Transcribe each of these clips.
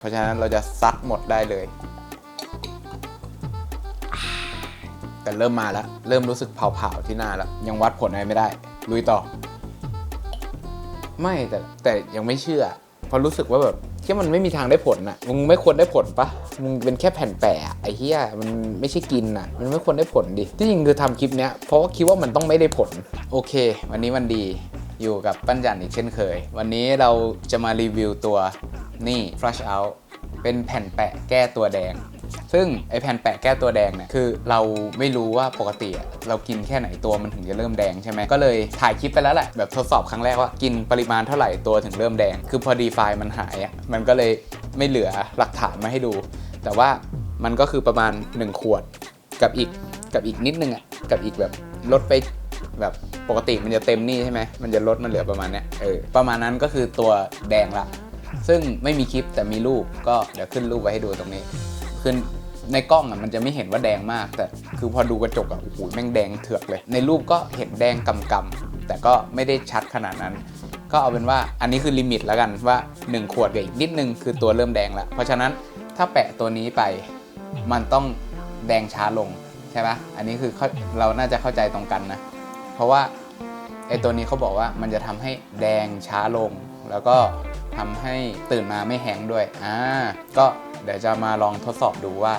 เพราะฉะนั้นเราจะซัดหมดได้เลย แต่เริ่มมาแล้ว เริ่มรู้สึกเผาๆที่หน้าแล้ว ยังวัดผลอะไรไม่ได้ ลุยต่อ ไม่แต่แต่ยังไม่เชื่อเพราะรู้สึกว่าแบบที่มันไม่มีทางได้ผลน่ะ มึงไม่ควรได้ผลปะมึงเป็นแค่แผ่นแปะไอ้เหี้ยมันไม่ใช่กินน่ะ มันไม่ควรได้ผลดิ ที่จริงคือทำคลิปเนี้ยเพราะว่าคิดว่ามันต้องไม่ได้ผล โอเค วันนี้วันดี อยู่กับปั้นจันอีกเช่นเคย วันนี้เราจะมารีวิวตัวนี่ Flush Out เป็นแผ่นแปะแก้ตัวแดง ซึ่งไอแผ่นแปะแก้ตัวแดงเนี่ยคือเราไม่รู้ว่าปกติเรากินแค่ไหนตัวมันถึงจะเริ่มแดงใช่ไหมก็เลยถ่ายคลิปไปแล้วแหละแบบทดสอบครั้งแรกว่ากินปริมาณเท่าไหร่ตัวถึงเริ่มแดง คือพอดีไฟล์มันหายอะมันก็เลยไม่เหลือหลักฐานมาให้ดู แต่ว่ามันก็คือประมาณ 1 ขวดกับอีกกับอีกนิดนึงอะกับอีกแบบลดไป แบบปกติมันจะเต็มนี่ใช่ไหมมันจะลดมันเหลือประมาณเนี้ยเออประมาณนั้นก็คือตัวแดงละ ซึ่งไม่มีคลิปแต่มีรูปก็เดี๋ยวขึ้นรูปไว้ให้ดูตรงนี้คือในกล้องอะมันจะไม่เห็นว่าแดงมาก แต่คือพอดูกระจกอะโอ้โหแม่งแดงเถือกเลย ในรูปก็เห็นแดงกำกำๆแต่ก็ไม่ได้ชัดขนาดนั้น ก็เอาเป็นว่าอันนี้คือลิมิตแล้วกันว่า 1 ขวดกับอีกนิดนึงคือตัวเริ่มแดงแล้วเพราะฉะนั้นถ้าแปะตัวนี้ไปมันต้องแดงช้าลงใช่ปะอันนี้คือเราน่าจะเข้าใจตรงกันนะ ราะว่าไอตัวนี้เขาบอกว่ามันจะทำให้แดงช้าลง แล้วก็ทำให้ตื่นมาไม่แห้งด้วยอ่าก็เดี๋ยวจะมาลองทดสอบดูว่า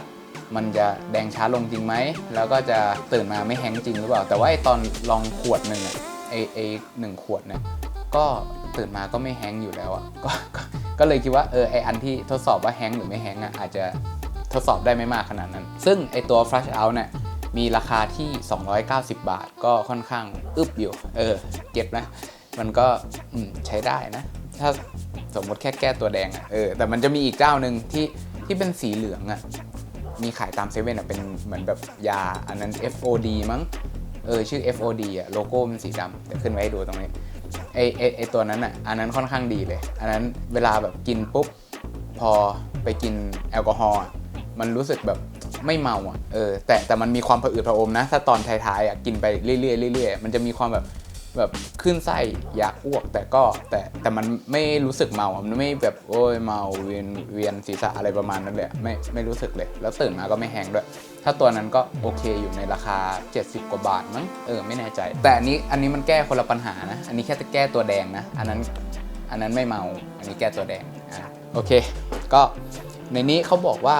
มันจะแดงช้าลงจริงไหมแล้วก็จะตื่นมาไม่แห้งจริงหรือเปล่า แต่ว่าไอตอนลองขวดหนึ่งไอไอหนึ่งขวดเนี่ยก็ตื่นมาก็ไม่แห้งอยู่แล้วอะก็ก็ก็เลยคิดว่าเออไออันที่ทดสอบว่าแห้งหรือไม่แห้งก์อะอาจจะทดสอบได้ไม่มากขนาดนั้น ซึ่งไอตัว flash out เนี่ย มีราคาที่ 290 บาท ก็ค่อนข้างอึบอยู่ เออ เก็บนะ มันก็ใช้ได้นะ ถ้าสมมติแค่แก้ตัวแดงอะเออ แต่มันจะมีอีกเจ้าหนึ่งที่ที่เป็นสีเหลืองอะมีขายตามเซเว่นอะเป็นเหมือนแบบยา อันนั้น FOD มั้ง เออ ชื่อ FOD อะโลโก้มันสีดำเดี๋ยวขึ้นไว้ให้ดูตรงนี้ ไอไอไอตัวนั้นอะอันนั้นค่อนข้างดีเลย อันนั้นเวลาแบบกินปุ๊บ พอไปกินแอลกอฮอล์มันรู้สึกแบบ ไม่เมาอะเออแต่แต่มันมีความผะอืดผะอมนะ ถ้าตอนท้ายๆอะกินไปเรื่อยๆเรื่อยๆมันจะมีความแบบแบบขึ้นไส้อยากอ้วก แต่ก็แต่แต่มันไม่รู้สึกเมามันไม่แบบโอ้ยเมาเวียนเวียนศีรษะอะไรประมาณนั้นเลยไม่ไม่รู้สึกเลย แล้วตื่นมาก็ไม่แห้งด้วย ถ้าตัวนั้นก็โอเคอยู่ในราคา 70 กว่าบาทมั้งเออไม่แน่ใจ แต่อันนี้อันนี้มันแก้คนละปัญหานะ อันนี้แค่จะแก้ตัวแดงนะ อันนั้นอันนั้นไม่เมาอันนี้แก้ตัวแดงอะโอเค ก็ในนี้เขาบอกว่า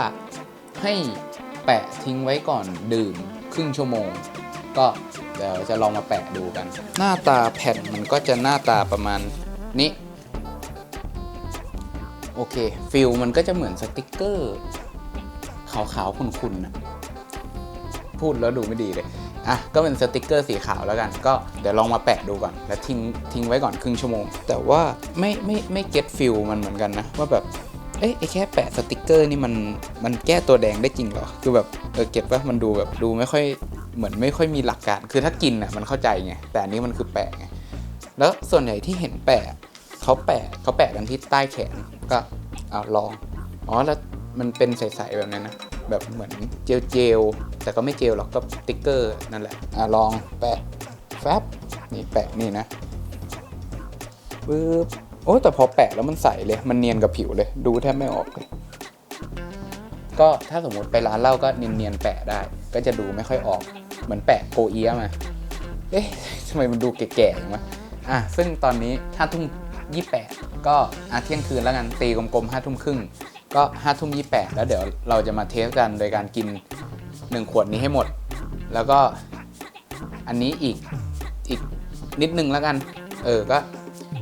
ให้ แปะทิ้งไว้ก่อนดื่มครึ่งชั่วโมง ก็เดี๋ยวจะลองมาแปะดูกัน หน้าตาแผ่นมันก็จะหน้าตาประมาณนี้โอเคฟิลมันก็จะเหมือนสติกเกอร์ขาวๆขุ่นๆนะพูดแล้วดูไม่ดีเลยอะก็เป็นสติกเกอร์สีขาวแล้วกัน ก็เดี๋ยวลองมาแปะดูก่อน แล้วทิ้งทิ้งไว้ก่อนครึ่งชั่วโมง แต่ว่าไม่ไม่ไม่เก็ตฟิลมันเหมือนกันนะว่าแบบ เอ้ยไอแค่แปะสติกเกอร์นี่มันมันแก้ตัวแดงได้จริงเหรอ คือแบบเออเก็ตว่ามันดูแบบดูไม่ค่อยเหมือนไม่ค่อยมีหลักการ คือถ้ากินอะมันเข้าใจไง แต่อันนี้มันคือแปะไง แล้วส่วนใหญ่ที่เห็นแปะเขาแปะเขาแปะกันที่ใต้แขน ก็เอาลอง อ๋อแล้วมันเป็นใสๆแบบนั้นนะ แบบเหมือนเจลเจลๆแต่ก็ไม่เจลหรอกก็สติกเกอร์นั่นแหละ อะลองแปะแฟบนี่แปะนี่นะปึ๊บ โอ้แต่พอแปะแล้วมันใสเลย มันเนียนกับผิวเลย ดูแทบไม่ออกเลย ก็ถ้าสมมติไปร้านเหล้าก็เนียนๆแปะได้ ก็จะดูไม่ค่อยออก เหมือนแปะโกเอียมา เอ๊ะทำไมมันดูแก่ๆอย่างวะอะซึ่งตอนนี้ห้าทุ่มยี่แปดก็อาเที่ยงคืนแล้วกันตีกลมๆห้าทุ่มครึ่งก็ห้าทุ่มยี่แปดแล้วเดี๋ยวเราจะมาเทสกันโดยการกินหนึ่งขวดนี้ให้หมด แล้วก็อันนี้อีกอีกนิดนึงแล้วกัน เออก็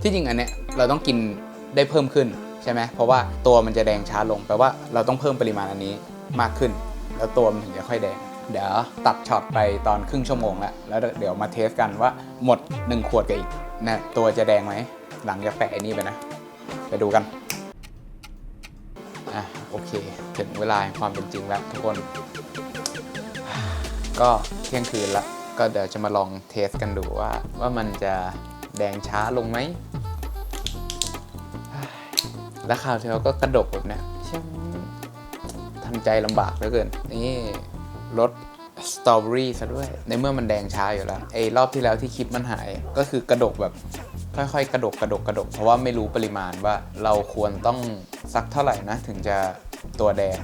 ที่จริงอันเนี้ยเราต้องกินได้เพิ่มขึ้นใช่ไหมเพราะว่าตัวมันจะแดงช้าลงแปลว่าเราต้องเพิ่มปริมาณอันนี้มากขึ้น แล้วตัวมันถึงจะค่อยแดง เดี๋ยวตัดช็อตไปตอนครึ่งชั่วโมงแล้วแล้วเดี๋ยวมาเทสกันว่าหมด 1 ขวดกับอีกนะตัวจะแดงไหมหลังจากแปะไอ้นี่ไปนะ ไปดูกันอะโอเคถึงเวลาความเป็นจริงแล้วทุกคน ก็เที่ยงคืนละก็เดี๋ยวจะมาลองเทสกันดูว่าว่ามันจะแดงช้าลงไหม แล้วคราวที่แล้วก็กระดกแบบเนี้ยช่างทำใจลำบากเหลือเกิน นี่รสสตรอเบอรี่ซะด้วย ในเมื่อมันแดงช้าอยู่แล้วไอ้รอบที่แล้วที่คลิปมันหาย ก็คือกระดกแบบค่อยๆ กระดกกระดกกระดก เพราะว่าไม่รู้ปริมาณว่าเราควรต้องซักเท่าไหร่นะ ถึงจะตัวแดง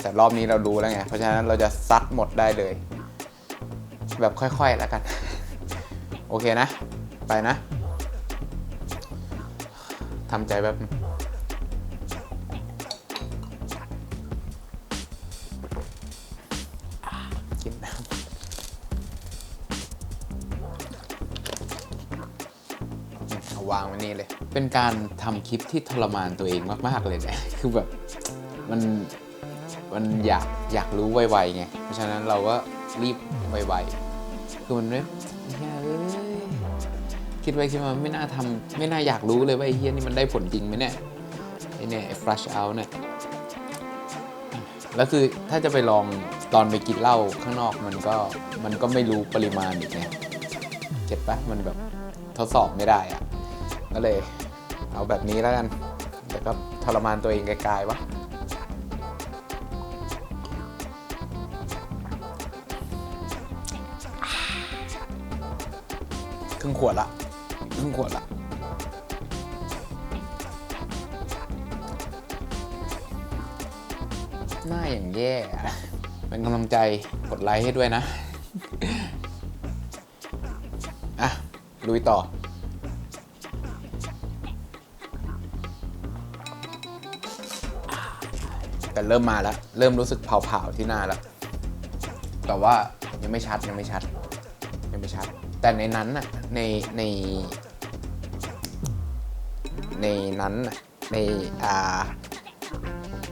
แต่รอบนี้เรารู้แล้วไง เพราะฉะนั้นเราจะซัดหมดได้เลย แบบค่อยๆแล้วกัน โอเคนะ ไปนะทำใจแบบ อาวางไว้นี่เลย เป็นการทำคลิปที่ทรมานตัวเองมากๆเลยเนี่ยคือแบบมันมันอยากอยากรู้ไวๆไงเพราะฉะนั้นเราก็รีบไวๆคือมันไม่เฮ้ยเอ้ยคิดไปคิดมาไม่น่าทำไม่น่าอยากรู้เลยว่าไอ้เฮียนี่มันได้ผลจริงไหมเนี่ยไอ้เนี่ยไอ้ flush out เนี่ยแล้วคือถ้าจะไปลองตอนไปกินเหล้าข้างนอกมันก็มันก็ไม่รู้ปริมาณอีกไงเก็ตปะมันแบบทดสอบไม่ได้อะ ก็เลยเอาแบบนี้แล้วกัน แต่ก็ทรมานตัวเองไกลๆวะครึ่งขวดละครึ่งขวดละหน้าอย่างแย่ เป็นกำลังใจกดไลค์ให้ด้วยนะ อะ ลุยต่อ แต่เริ่มมาแล้ว เริ่มรู้สึกเผาๆที่หน้าแล้ว แต่ว่ายังไม่ชัดยังไม่ชัด ยังไม่ชัด แต่ในนั้นน่ะในใน ในนั้นน่ะในอ่า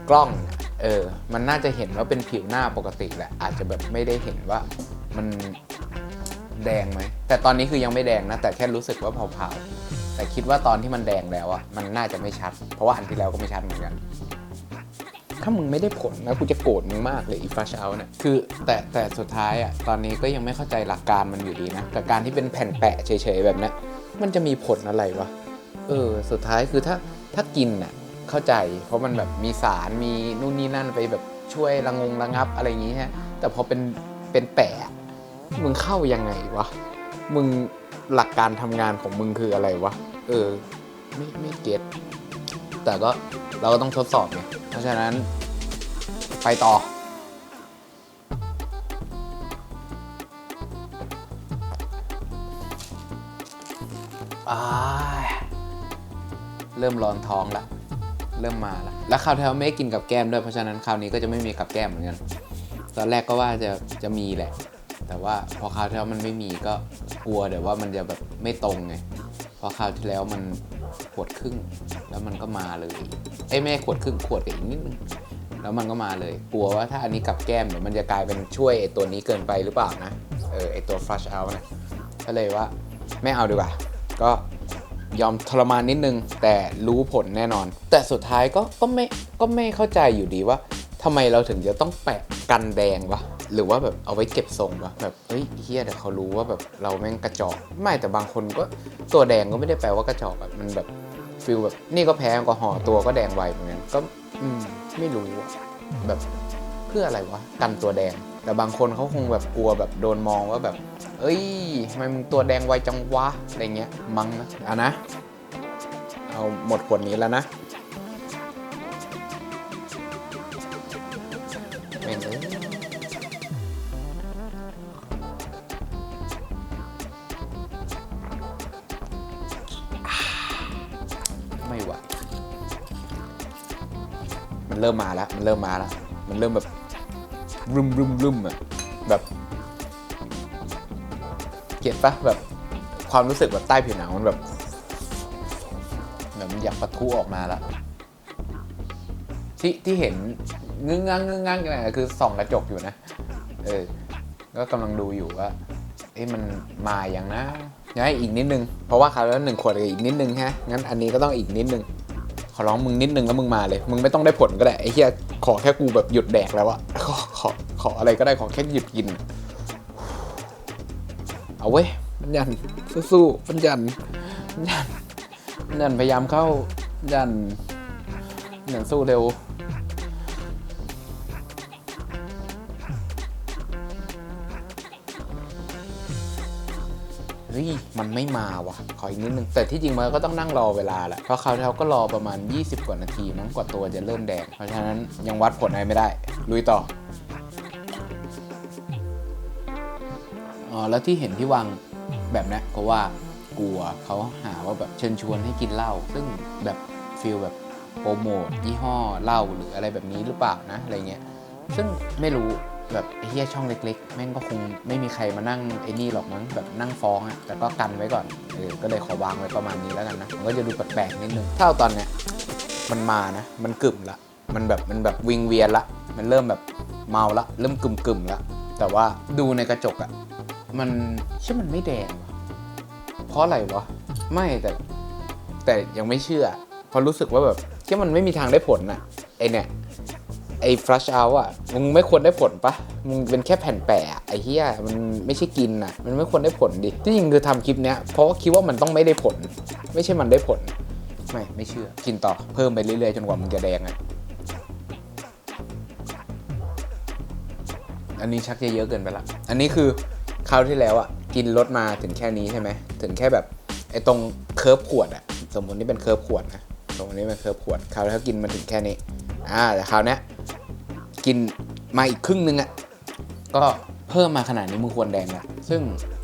กล้องเออมันน่าจะเห็นว่าเป็นผิวหน้าปกติแหละอาจจะแบบไม่ได้เห็นว่ามันแดงไหมแต่ตอนนี้คือยังไม่แดงนะ แต่แค่รู้สึกว่าเผาๆแต่คิดว่าตอนที่มันแดงแล้วอะมันน่าจะไม่ชัด เพราะว่าอันที่แล้วก็ไม่ชัดเหมือนกัน ถ้ามึงไม่ได้ผลนะกูจะโกรธมึงมากเลยอีฟ้าเชาเนี่ยคือแต่แต่สุดท้ายอะตอนนี้ก็ยังไม่เข้าใจหลักการมันอยู่ดีนะกับการที่เป็นแผ่นแปะเฉยๆแบบนี้มันจะมีผลอะไรวะเออสุดท้ายคือถ้าถ้ากินน่ะเข้าใจ เพราะมันแบบมีสารมีนู่นนี่นั่นไปแบบช่วยระงงระงับอะไรอย่างงี้ฮะแต่พอเป็นเป็นแปะมึงเข้ายังไงวะมึงหลักการทำงานของมึงคืออะไรวะเออไม่ไม่เก็ต แต่ก็เราก็ต้องทดสอบไงเพราะฉะนั้นไปต่อ เริ่มร้อนท้องละเริ่มมาละแล้วคราวที่แล้วไม่ได้กินกับแก้มด้วยเพราะฉะนั้นคราวนี้ก็จะไม่มีกับแก้มเหมือนกันตอนแรกก็ว่าจะจะมีแหละ แต่ว่าพอคราวที่แล้วมันไม่มีก็กลัวเดี๋ยวว่ามันจะแบบไม่ตรงไงพอคราวที่แล้วมัน ขวดครึ่ง แล้วมันก็มาเลยเอ้ยไม่ขวดครึ่งขวดกับอีกนิดนึงแล้วมันก็มาเลย กลัวว่าถ้าอันนี้กับแก้มเดี๋ยวมันจะกลายเป็นช่วยไอตัวนี้เกินไปหรือเปล่านะเออไอตัว flush out นะก็เลยว่าไม่เอาดีกว่า ก็ยอมทรมานนิดนึง แต่รู้ผลแน่นอน แต่สุดท้ายก็ก็ไม่ก็ไม่เข้าใจอยู่ดีว่าทำไมเราถึงจะต้องแปะกันแดงวะหรือว่าแบบเอาไว้เก็บทรงวะแบบเฮ้ยเฮียเดี๋ยวเขารู้ว่าแบบเราแม่งกระจอก ไม่แต่บางคนก็ตัวแดงก็ไม่ได้แปลว่ากระจอกแบบมันแบบ ฟิลแบบนี่ก็แพ้แอลกอฮอล์ตัวก็แดงไวเหมือนกันก็อืมไม่รู้แบบเพื่ออะไรวะกันตัวแดง แต่บางคนเขาคงแบบกลัวแบบโดนมองว่าแบบ เอ้ยทำไมมึงตัวแดงไวจังวะอะไรเงี้ยมั้งนะอะนะ เอาหมดขวดนี้แล้วนะ เริ่มมาแล้ว มันเริ่มมาแล้ว มันเริ่มแบบรึมรึมรึมอะแบบเก็ตปะแบบความรู้สึกแบบใต้ผิวหนังมันแบบแบบมันอยากปะทุออกมาแล้วที่ที่เห็นงึ้งงังงึ้งงังกันคือส่องกระจกอยู่นะ เออ ก็กำลังดูอยู่ว่าเอ๊ะมันมาอย่างนะยังให้อีกนิดนึง เพราะว่าคราวแล้วหนึ่งขวดอีกนิดนึงฮะ งั้นอันนี้ก็ต้องอีกนิดนึง ขอร้องมึงนิดนึงแล้วมึงมาเลย มึงไม่ต้องได้ผลก็ได้ไอ้เหี้ยขอแค่กูแบบหยุดแดกแล้วอะขอขอขออะไรก็ได้ขอแค่หยุดกิน เอาเว้ยมันยันสู้ๆมันยันมันยันมันยันพยายามเข้ามันยันมันสู้เร็ว เฮ้ยมันไม่มาว่ะขออีกนิดนึง แต่ที่จริงมันก็ต้องนั่งรอเวลาแหละเพราะคราวที่แล้วก็รอประมาณ 20 กว่านาทีมั้งกว่าตัวจะเริ่มแดง เพราะฉะนั้นยังวัดผลอะไรไม่ได้ ลุยต่ออ๋อแล้วที่เห็นที่วางแบบนี้เพราะว่ากลัวเขาหาว่าแบบเชิญชวนให้กินเหล้าซึ่งแบบฟีลแบบโปรโมทยี่ห้อเหล้าหรืออะไรแบบนี้หรือเปล่านะอะไรเงี้ยซึ่งไม่รู้ แบบไอ้เฮียช่องเล็กๆ แม่งก็คงไม่มีใครมานั่งไอ้นี่หรอกมั้งแบบนั่งฟ้องอะแต่ก็กันไว้ก่อนเออก็เลยขอวางไว้ประมาณนี้แล้วกันนะมันก็จะดูแปลกๆนิดนึงถ้าเอาตอนเนี้ยมันมานะมันกึ่มละมันแบบมันแบบวิงเวียนละ มันเริ่มแบบเมาละ เริ่มกึ่มกึ่มๆละ แต่ว่าดูในกระจกอะมันเชื่อมันไม่แดงวะเพราะอะไรวะ ไม่แต่ แต่ยังไม่เชื่อเพราะรู้สึกว่าแบบเชื่มันไม่มีทางได้ผลอะไอเนี่ย ไอ้ flush out อะ มึงไม่ควรได้ผลปะมึงเป็นแค่แผ่นแปะไอ้เหี้ยมันไม่ใช่กินอะ มันไม่ควรได้ผลดิ ที่จริงคือทำคลิปเนี้ยเพราะคิดว่ามันต้องไม่ได้ผล ไม่ใช่มันได้ผล ไม่ ไม่เชื่อ กินต่อ เพิ่มไปเรื่อยๆ จนกว่ามึงจะแดงอะ อันนี้ชักจะเยอะเกินไปละ อันนี้คือคราวที่แล้วอะ กินรถมาถึงแค่นี้ใช่ไหม ถึงแค่แบบไอ้ตรงเคิร์ฟขวดอะ สมมตินี่เป็นเคิร์ฟขวดนะ สมมตินี่เป็นเคิร์ฟขวด คราวที่แล้วกินมาถึงแค่นี้ อ่าแต่คราวเนี้ยกินมาอีกครึ่งนึงอะ่ะก็เพิ่มมาขนาดนี้มึงควรแดงละซึ่ง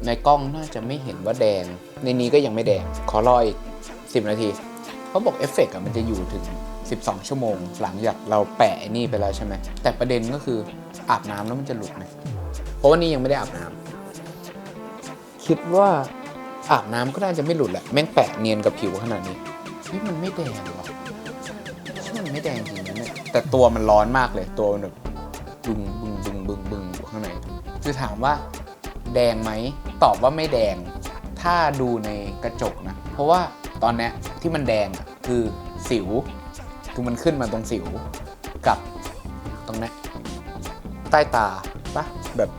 ในกล้องน่าจะไม่เห็นว่าแดง ในนี้ก็ยังไม่แดง ขอรออีก 10 นาทีเขาบอกเอฟเฟกต์อะมันจะอยู่ถึง 12 ชั่วโมง หลังจากเราแปะไอ้นี่ไปแล้วใช่ไหม แต่ประเด็นก็คืออาบน้ำแล้วมันจะหลุดไหมเพราะว่านี่ยังไม่ได้อาบน้ำคิดว่าอาบน้ำก็น่าจะไม่หลุดแหละแม่งแปะเนียนกับผิวขนาดนี้นี่มันไม่แดงหรอใช่มันไม่แดงจริงนะเนี่ย แต่ตัวมันร้อนมากเลย ตัวมันแบบบึงบึงบึงบึงบึงอยู่ข้างในคือถามว่าแดงไหมตอบว่าไม่แดง ถ้าดูในกระจกนะ เพราะว่าตอนเนี้ยที่มันแดงอะคือสิวคือมันขึ้นมาตรงสิวกับตรงเนี้ยใต้ตาปะแบบ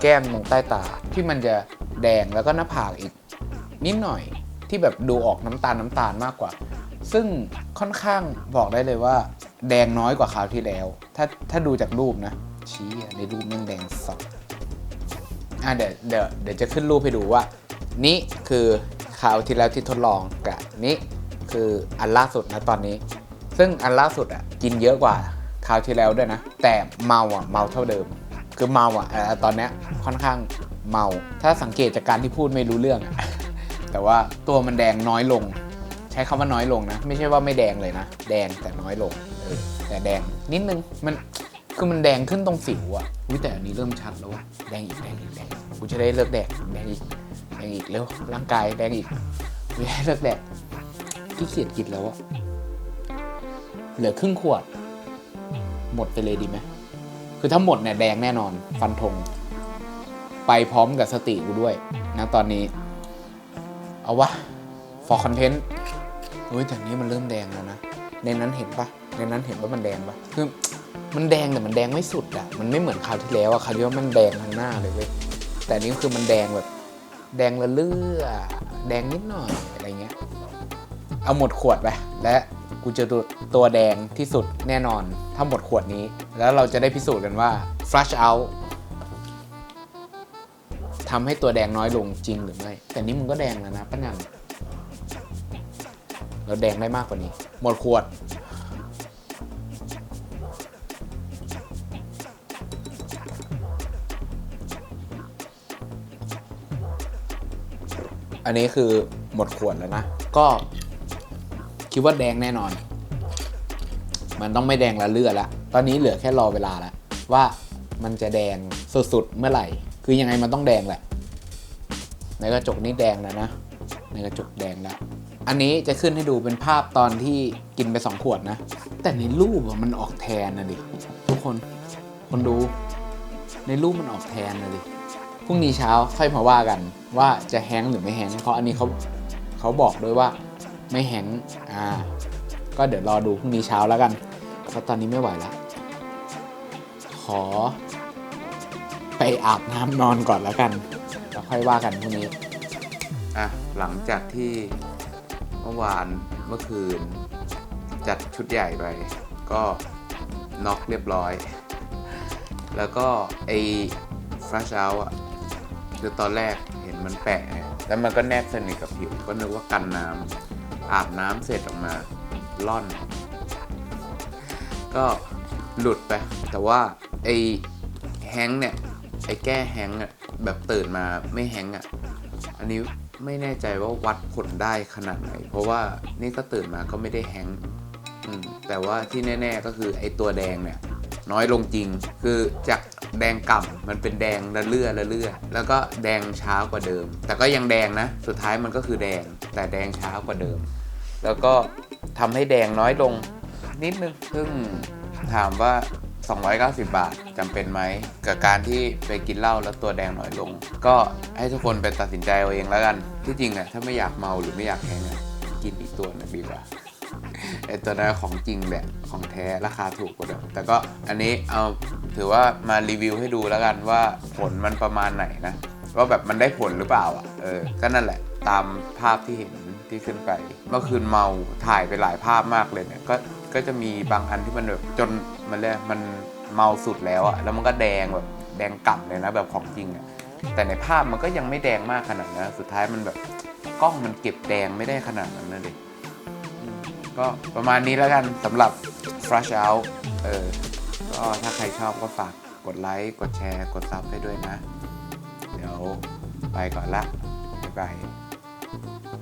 แก้มตรงใต้ตาที่มันจะแดงแล้วก็หน้าผากอีก นิดหน่อยที่แบบดูออกน้ำตาลน้ำตาลมากกว่า ซึ่งค่อนข้างบอกได้เลยว่า แดงน้อยกว่าคราวที่แล้ว ถ้าถ้าดูจากรูปนะ ชี้อะในรูปแม่งแดงสดอะเดี๋ยวเดี๋ยวเดี๋ยวจะขึ้นรูปให้ดูว่า นี่คือคราวที่แล้วที่ทดลองกับนี่คืออันล่าสุดนะตอนนี้ ซึ่งอันล่าสุดอะกินเยอะกว่าคราวที่แล้วด้วยนะ แต่เมาอะเมาเท่าเดิม คือเมาอะตอนเนี้ยค่อนข้างเมา ถ้าสังเกตจากการที่พูดไม่รู้เรื่องอะแต่ว่าตัวมันแดงน้อยลง ใช้คำว่าน้อยลงนะ ไม่ใช่ว่าไม่แดงเลยนะ แดงแต่น้อยลง แต่แดงนิดนึงมันคือมันแดงขึ้นตรงสิวอะอุ้ยแต่อันนี้เริ่มชัดแล้วว่าแดงอีกแดงอีกแดงอีกกูจะได้เลิกแดงแดงอีกแดงอีกเร็วร่างกายแดงอีกกูจะได้เลิกแดงขี้เกียจกินแล้วอะเหลือครึ่งขวด หมดไปเลยดีไหมคือถ้าหมดเนี่ยแดงแน่นอน ฟันธงไปพร้อมกับสติกูด้วยนะตอนนี้ เอาวะ for content เฮ้ยแต่นี้มันเริ่มแดงแล้วนะ ในนั้นเห็นปะ ในนั้นเห็นว่ามันแดงปะคือมันแดงแต่มันแดงไม่สุดอะมันไม่เหมือนคราวที่แล้วอะคราวที่แล้วมันแดงทั้งหน้าเลยเว้ยแต่นี้คือมันแดงแบบ แดงละเลือแดงนิดหน่อยอะไรเงี้ย เอาหมดขวดไปและกูจะดูตัวแดงที่สุดแน่นอนถ้าหมดขวดนี้ แล้วเราจะได้พิสูจน์กันว่า flush out ทำให้ตัวแดงน้อยลงจริงหรือไม่ แต่นี่มึงก็แดงแล้วนะป้านันเราแดงได้มากกว่านี้ หมดขวด อันนี้คือหมดขวดแล้วนะ ก็คิดว่าแดงแน่นอน มันต้องไม่แดงละเลือดละ ตอนนี้เหลือแค่รอเวลาล้วว่ามันจะแดงสุดๆเมื่อไหร่ คือยังไงมันต้องแดงแหละ ในกระจกนี่แดงแล้วนะ ในกระจกแดงแล้ว อันนี้จะขึ้นให้ดูเป็นภาพตอนที่กินไปสองขวดนะ แต่ในรูปมันออกแทนนะดิ ทุกคน คนดู ในรูปมันออกแทนนะดิ พรุ่งนี้เช้าค่อยมาว่ากันว่าจะแฮงก์หรือไม่แฮงก์เพราะอันนี้เขาเขาบอกด้วยว่าไม่แฮงก์อ่า ก็เดี๋ยวรอดูพรุ่งนี้เช้าแล้วกันเพราะตอนนี้ไม่ไหวแล้วขอ ไปอาบน้ำนอนก่อนแล้วกันแล้วค่อยว่ากันพรุ่งนี้อะหลังจากที่เมื่อวานเมื่อคืน จัดชุดใหญ่ไปก็น็อกเรียบร้อย แล้วก็ไอ้ flash out อะ คือตอนแรกเห็นมันแปะไงแล้วมันก็แนบสนิทกับผิว ก็นึกว่ากันน้ำอาบน้ำเสร็จออกมาล่อน ก็หลุดไป แต่ว่าไอ้แฮงเนี่ย ไอ้แก้แฮงอะแบบตื่นมาไม่แฮงอะอันนี้ไม่แน่ใจว่าวัดผลได้ขนาดไหน เพราะว่านี่ก็ตื่นมาก็ไม่ได้แฮงแต่ว่าที่แน่ ๆก็คือไอ้ตัวแดงเนี่ย น้อยลงจริง คือจาก แดงก่ำมันเป็นแดงระเลื่อระเลื่อแล้วก็แดงช้ากว่าเดิม แต่ก็ยังแดงนะ สุดท้ายมันก็คือแดง แต่แดงช้ากว่าเดิม แล้วก็ทำให้แดงน้อยลงนิดนึงซึ่งถามว่า 290 บาทจำเป็นไหม กับการที่ไปกินเหล้าแล้วตัวแดงน้อยลง ก็ให้ทุกคนไปตัดสินใจเอาเองแล้วกัน ที่จริงอะถ้าไม่อยากเมาหรือไม่อยากแฮงอะกินอีกตัวนึงดีกว่า ไอตัวนั้นของจริงแหละของแท้ราคาถูกกว่าเดิมแต่ก็อันนี้เอาถือว่ามารีวิวให้ดูแล้วกันว่าผลมันประมาณไหนนะว่าแบบมันได้ผลหรือเปล่าอะเออก็นั่นแหละตามภาพที่เห็นที่ขึ้นไป เมื่อคืนเมาถ่ายไปหลายภาพมากเลยเนี่ยก็ก็จะมีบางอันที่มันแบบจนมันเรียมันเมาสุดแล้วอะแล้วมันก็แดงแบบแดงกล่ำเลยนะแบบของจริงอะแต่ในภาพมันก็ยังไม่แดงมากขนาดนั้นสุดท้ายมันแบบกล้องมันเก็บแดงไม่ได้ขนาดนั้นนะเด็ก ก็ประมาณนี้แล้วกันสำหรับ Flush Out เออก็ถ้าใครชอบก็ฝากกดไลค์ กดแชร์ กดซับให้ด้วยนะ เดี๋ยวไปก่อนละ บ๊ายบาย